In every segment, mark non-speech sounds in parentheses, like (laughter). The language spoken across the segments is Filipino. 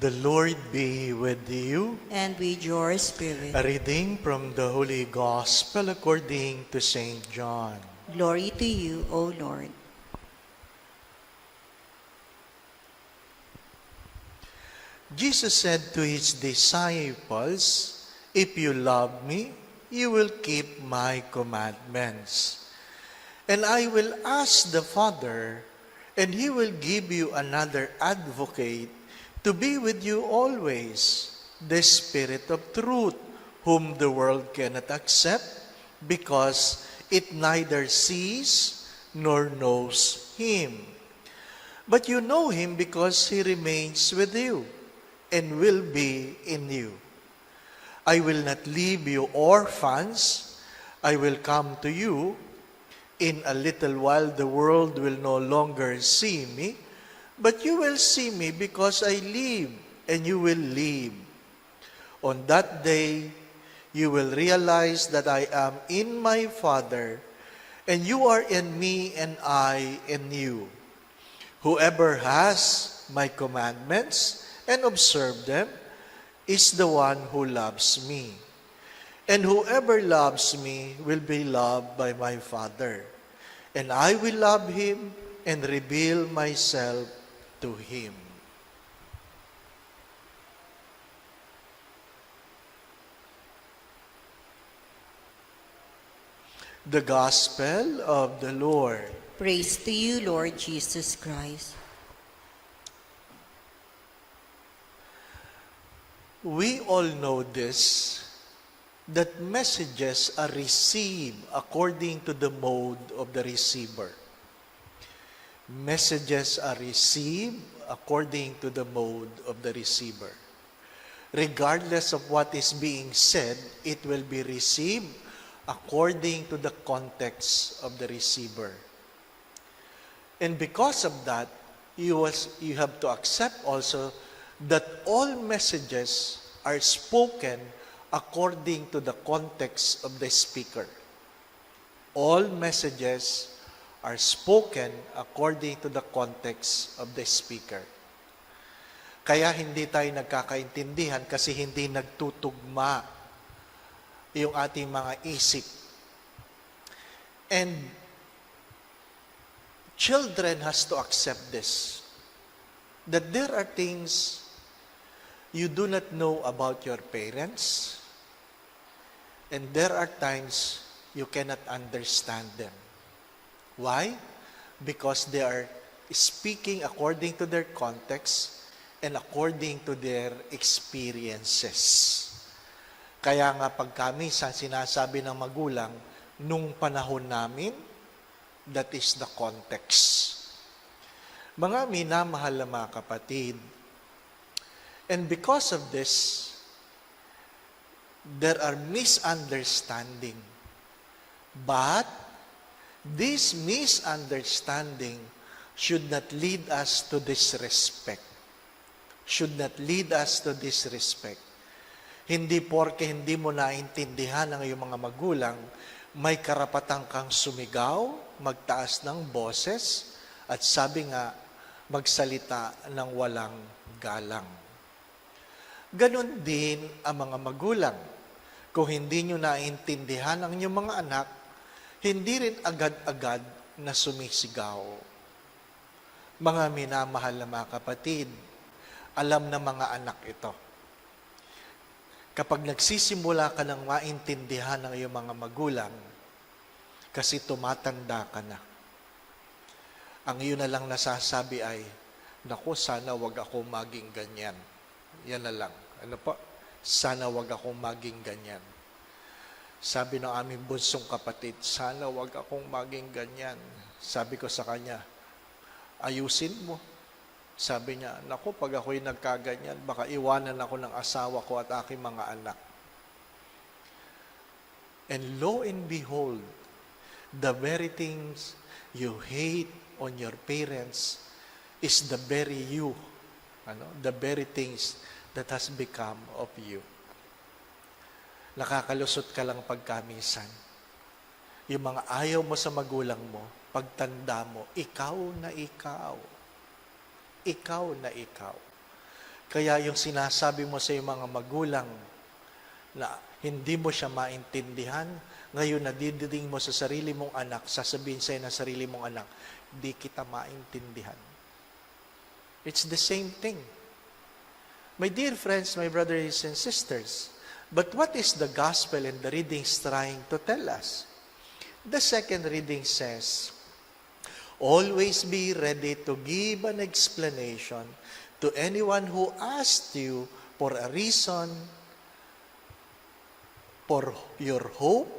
The Lord be with you. and with your spirit. A reading from the Holy Gospel according to St. John. Glory to you, O Lord. Jesus said to his disciples, If you love me, you will keep my commandments. And I will ask the Father, and he will give you another advocate to be with you always, the Spirit of truth, whom the world cannot accept, because it neither sees nor knows him. But you know him because he remains with you and will be in you. I will not leave you orphans. I will come to you. In a little while, the world will no longer see me, but you will see me because I live, and you will live. On that day, you will realize that I am in my Father, and you are in me, and I in you. Whoever has my commandments and observe them is the one who loves me. And whoever loves me will be loved by my Father. And I will love him and reveal myself to him. The Gospel of the Lord. Praise to you, Lord Jesus Christ. We all know this, that messages are received according to the mode of the receiver. Messages are received according to the mode of the receiver. Regardless of what is being said, it will be received according to the context of the receiver. And because of that, you, was, you have to accept also that all messages are spoken according to the context of the speaker. All messages are spoken according to the context of the speaker. Kaya hindi tayo nagkakaintindihan kasi hindi nagtutugma yung ating mga isip. And children has to accept this. That there are things you do not know about your parents, and there are times you cannot understand them. Why? Because they are speaking according to their context and according to their experiences. Kaya nga pag kami sa sinasabi ng magulang, nung panahon namin, that is the context. Mga minamahal na mga kapatid, and because of this, there are misunderstanding. But this misunderstanding should not lead us to disrespect. Should not lead us to disrespect. Hindi porke hindi mo naintindihan ng iyong mga magulang, may karapatan kang sumigaw, magtaas ng boses, at sabi nga, magsalita ng walang galang. Ganon din ang mga magulang. Kung hindi nyo naintindihan ang inyong mga anak, hindi rin agad-agad na sumisigaw. Mga minamahal na mga kapatid, alam ng mga anak ito. Kapag nagsisimula ka ng maintindihan ng iyong mga magulang, kasi tumatanda ka na. Ang iyon na lang nasasabi ay, Naku, sana wag ako maging ganyan. Yan na lang. Ano po? Sana wag ako maging ganyan. Sabi ng aming bunsong kapatid, sana wag akong maging ganyan. Sabi ko sa kanya, ayusin mo. Sabi niya, naku, pag ako'y nagkaganyan, baka iwanan ako ng asawa ko at aking mga anak. And lo and behold, the very things you hate on your parents is the very you, ano, the very things that has become of you. Nakakalusot ka lang pagkamisan. Yung mga ayaw mo sa magulang mo, pagtanda mo, ikaw na ikaw. Ikaw na ikaw. Kaya yung sinasabi mo sa iyong mga magulang na hindi mo siya maintindihan, ngayon nadidiring mo sa sarili mong anak, sasabihin sa'yo ng sarili mong anak, di kita maintindihan. It's the same thing. My dear friends, my brothers and sisters, but what is the gospel and the readings trying to tell us? The second reading says, Always be ready to give an explanation to anyone who asks you for a reason for your hope,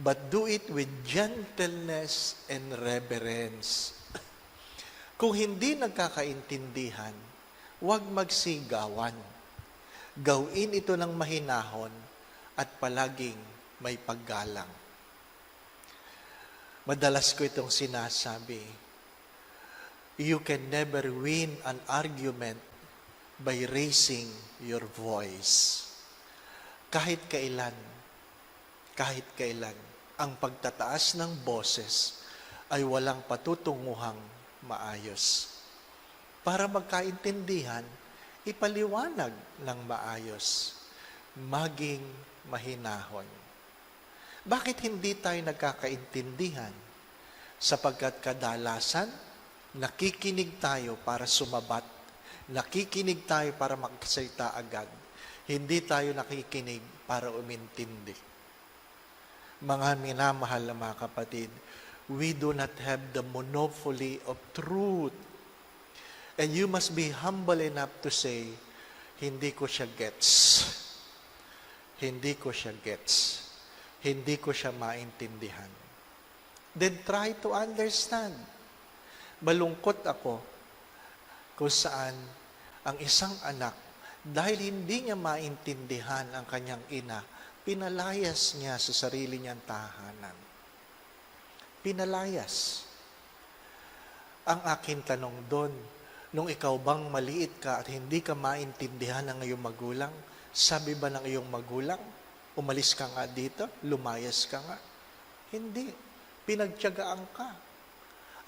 but do it with gentleness and reverence. (laughs) Kung hindi nagkakaintindihan, huwag magsigawan. Gawin ito ng mahinahon at palaging may paggalang. Madalas ko itong sinasabi, you can never win an argument by raising your voice. Kahit kailan, kahit kailan, ang pagtataas ng boses ay walang patutunguhang maayos. Para magkaintindihan, ipaliwanag ng maayos, maging mahinahon. Bakit hindi tayo nagkakaintindihan? Sapagkat kadalasan, nakikinig tayo para sumabat, nakikinig tayo para magsalita agad, hindi tayo nakikinig para umintindi. Mga minamahal na mga kapatid, we do not have the monopoly of truth. And you must be humble enough to say, hindi ko siya gets. Hindi ko siya gets. Hindi ko siya maintindihan. Then try to understand. Malungkot ako kung saan ang isang anak, dahil hindi niya maintindihan ang kanyang ina, pinalayas niya sa sarili niyang tahanan. Pinalayas. Ang akin tanong doon, nung ikaw bang maliit ka at hindi ka maintindihan ng iyong magulang, sabi ba ng iyong magulang, umalis ka nga dito, lumayas ka nga? Hindi. Pinagtyagaan ka.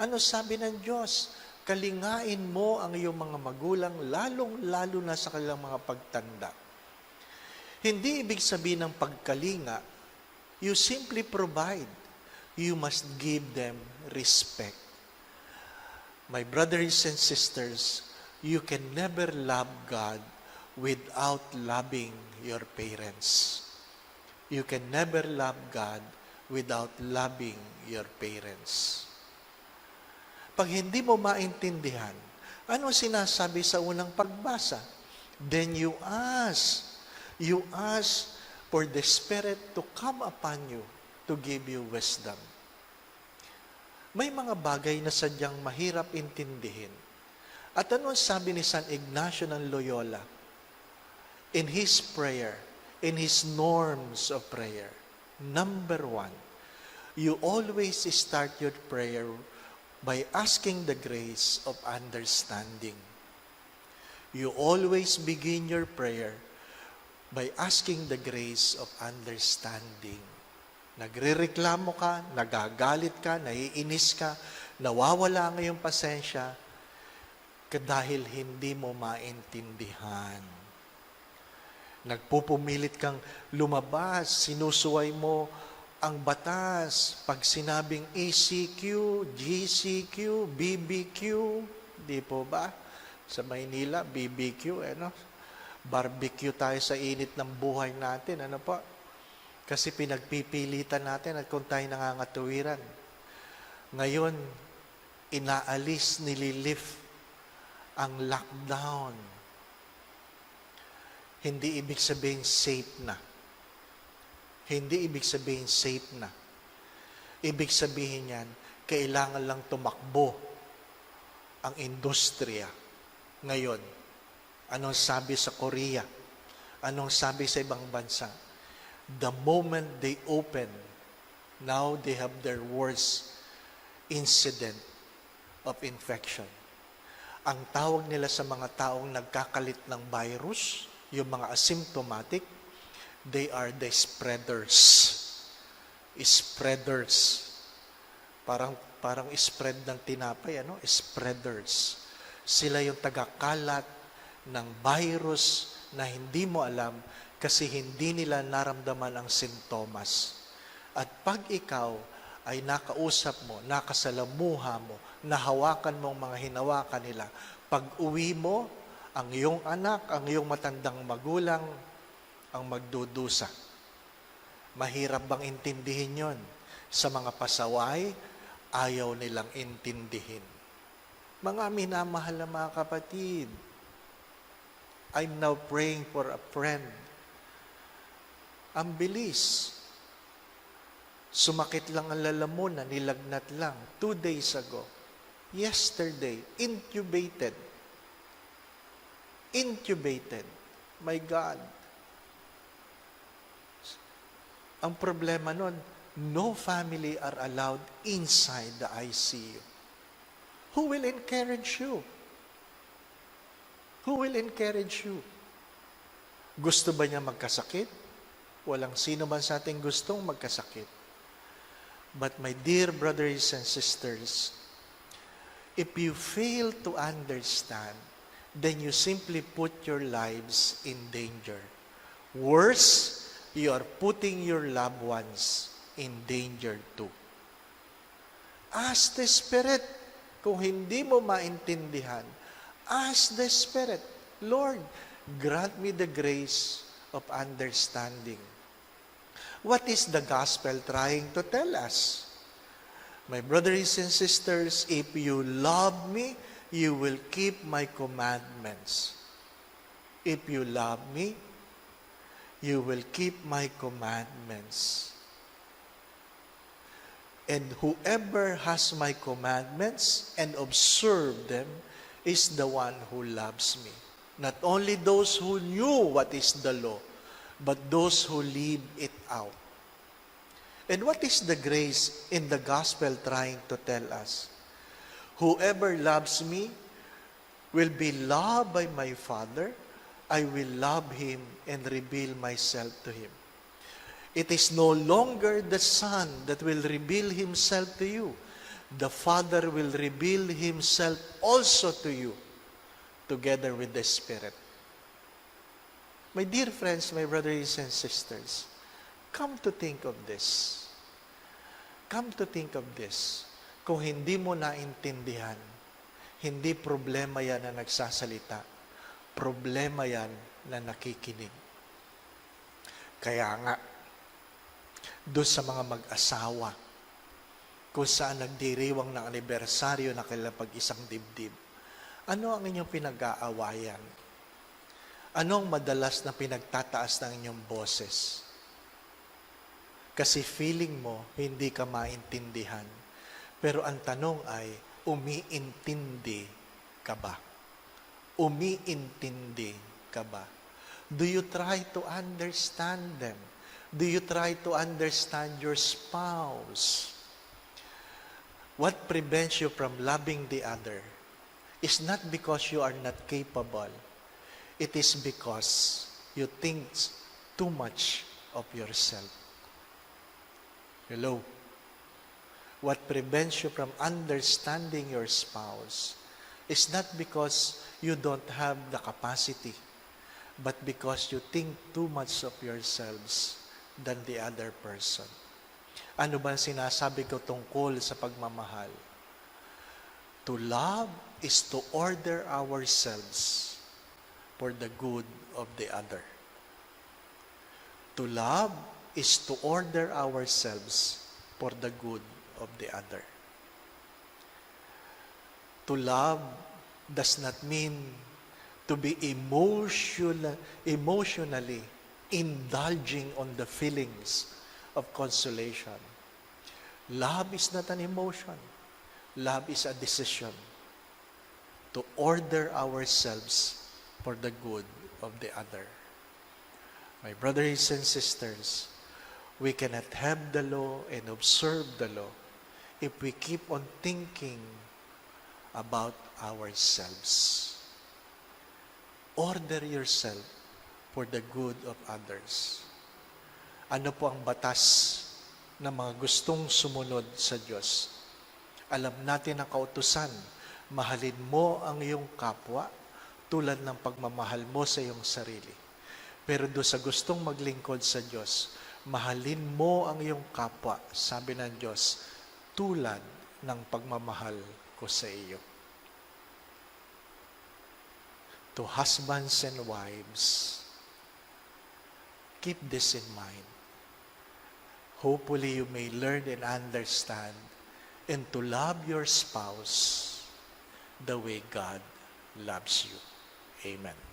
Ano sabi ng Diyos? Kalingain mo ang iyong mga magulang, lalong-lalo na sa kanilang mga pagtanda. Hindi ibig sabihin ng pagkalinga, you simply provide. You must give them respect. My brothers and sisters, you can never love God without loving your parents. You can never love God without loving your parents. Pag hindi mo maintindihan, ano sinasabi sa unang pagbasa? Then you ask. You ask for the Spirit to come upon you to give you wisdom. May mga bagay na sadyang mahirap intindihin. At ano ang sabi ni San Ignacio ng Loyola? In his prayer, in his norms of prayer, number one, you always start your prayer by asking the grace of understanding. You always begin your prayer by asking the grace of understanding. Nagrereklamo ka, nagagalit ka, naiinis ka, nawawala ang iyong pasensya dahil hindi mo maintindihan. Nagpupumilit kang lumabas, sinusuway mo ang batas. Pag sinabing ECQ, GCQ, BBQ, di po ba? Sa Maynila, BBQ, ano? Barbecue tayo sa init ng buhay natin, ano po? Kasi pinagpipilitan natin at kung tayo nangangatuwiran. Ngayon, inaalis, nililift ang lockdown. Hindi ibig sabihin safe na. Hindi ibig sabihin safe na. Ibig sabihin yan, kailangan lang tumakbo ang industriya. Ngayon, anong sabi sa Korea? Anong sabi sa ibang bansa? The moment they open, now they have their worst incident of infection. Ang tawag nila sa mga taong nagkakalit ng virus, yung mga asymptomatic, they are the spreaders. Spreaders. Parang parang spread ng tinapay, ano? Spreaders. Sila yung tagakalat ng virus na hindi mo alam kasi hindi nila naramdaman ang sintomas. At pag ikaw ay nakausap mo, nakasalamuha mo, nahawakan mo ang mga hinawakan nila, pag uwi mo, ang iyong anak, ang iyong matandang magulang, ang magdudusa. Mahirap bang intindihin yon? Sa mga pasaway, ayaw nilang intindihin. Mga minamahal na mga kapatid, I'm now praying for a friend. Ang bilis. Sumakit lang ang lalamunan, nilagnat lang. Two days ago. Yesterday, intubated. Intubated. My God. Ang problema nun, no family are allowed inside the ICU. Who will encourage you? Who will encourage you? Gusto ba niya magkasakit? Walang sino man sa ating gustong magkasakit. But my dear brothers and sisters, if you fail to understand, then you simply put your lives in danger. Worse, you are putting your loved ones in danger too. Ask the Spirit. Kung hindi mo maintindihan, ask the Spirit, Lord, grant me the grace of understanding. What is the gospel trying to tell us? My brothers and sisters, if you love me, you will keep my commandments. If you love me, you will keep my commandments. And whoever has my commandments and observe them is the one who loves me. Not only those who knew what is the law, but those who live it out. And what is the grace in the gospel trying to tell us? Whoever loves me will be loved by my Father. I will love him and reveal myself to him. It is no longer the Son that will reveal himself to you. The Father will reveal himself also to you together with the Spirit. My dear friends, my brothers and sisters, come to think of this. Come to think of this. Kung hindi mo naintindihan, hindi problema yan na nagsasalita. Problema yan na nakikinig. Kaya nga, doon sa mga mag-asawa, kung saan nagdiriwang ng anibersaryo na kailang pag-isang dibdib, ano ang inyong pinag-aawayan? Ano ang madalas na pinagtataas ng inyong boses? Kasi feeling mo, hindi ka maintindihan. Pero ang tanong ay, umiintindi ka ba? Umiintindi ka ba? Do you try to understand them? Do you try to understand your spouse? What prevents you from loving the other is not because you are not capable. It is because you think too much of yourself. Hello? What prevents you from understanding your spouse is not because you don't have the capacity, but because you think too much of yourselves than the other person. Ano ba sinasabi ko tungkol sa pagmamahal? To love is to order ourselves for the good of the other. To love is to order ourselves for the good of the other. To love does not mean to be emotional, emotionally indulging on the feelings of consolation. Love is not an emotion. Love is a decision to order ourselves for the good of the other. My brothers and sisters, we cannot have the law and observe the law if we keep on thinking about ourselves. Order yourself for the good of others. Ano po ang batas ng mga gustong sumunod sa Diyos? Alam natin ang kautusan, mahalin mo ang iyong kapwa tulad ng pagmamahal mo sa iyong sarili. Pero do sa gustong maglingkod sa Diyos, mahalin mo ang iyong kapwa, sabi ng Diyos, tulad ng pagmamahal ko sa iyo. To husbands and wives, keep this in mind. Hopefully, you may learn and understand and to love your spouse the way God loves you. Amen.